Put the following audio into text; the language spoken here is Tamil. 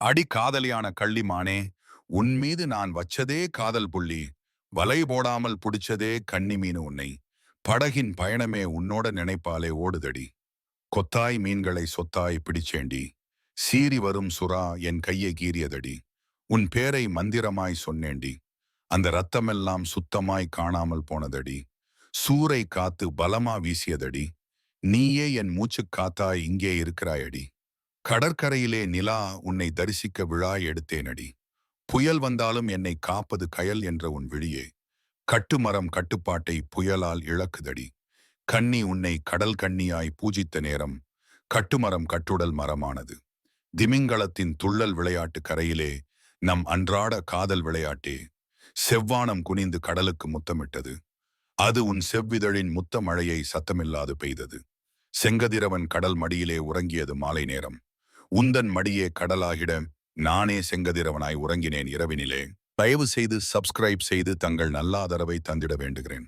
அடி காதலியான கள்ளிமானே உன் மீது நான் வச்சதே காதல் புள்ளி வலை போடாமல் புடிச்சதே கன்னி மீன் உன்னை படகின் பயணமே உன்னோட நினைப்பாலே ஓடுதடி. கொத்தாய் மீன்களை சொத்தாய் பிடிச்சேண்டி சீறி வரும் சுறா என் கையை கீறியதடி உன் பேரை மந்திரமாய் சொன்னேண்டி அந்த ரத்தமெல்லாம் சுத்தமாய் காணாமல் போனதடி சூறை காத்து பலமா வீசியதடி நீயே என் மூச்சுக் காத்தாய் இங்கே இருக்கிறாயடி. கடற்கரையிலே நிலா உன்னை தரிசிக்க விழா எடுத்தேனடி. புயல் வந்தாலும் என்னை காப்பது கயல் என்ற உன் விழியே. கட்டுமரம் கட்டுப்பாட்டை புயலால் இழக்குதடி. கண்ணி உன்னை கடல் கண்ணியாய் பூஜித்த நேரம். கட்டுமரம் கட்டுடல் மரமானது. திமிங்கலத்தின் துள்ளல் விளையாட்டு கரையிலே நம் அன்றாட காதல் விளையாட்டே. செவ்வானம் குனிந்து கடலுக்கு முத்தமிட்டது. அது உன் செவ்விதழின் முத்த மழையை சத்தமில்லாது பெய்தது. செங்கதிரவன் கடல் மடியிலே உறங்கியது மாலை நேரம். உந்தன் மடியே கடலாகிட நானே செங்கதிரவனாய் உறங்கினேன் இரவினிலே. தயவு செய்து சப்ஸ்கிரைப் செய்து தங்கள் நல்லாதரவை தந்திட வேண்டுகிறேன்.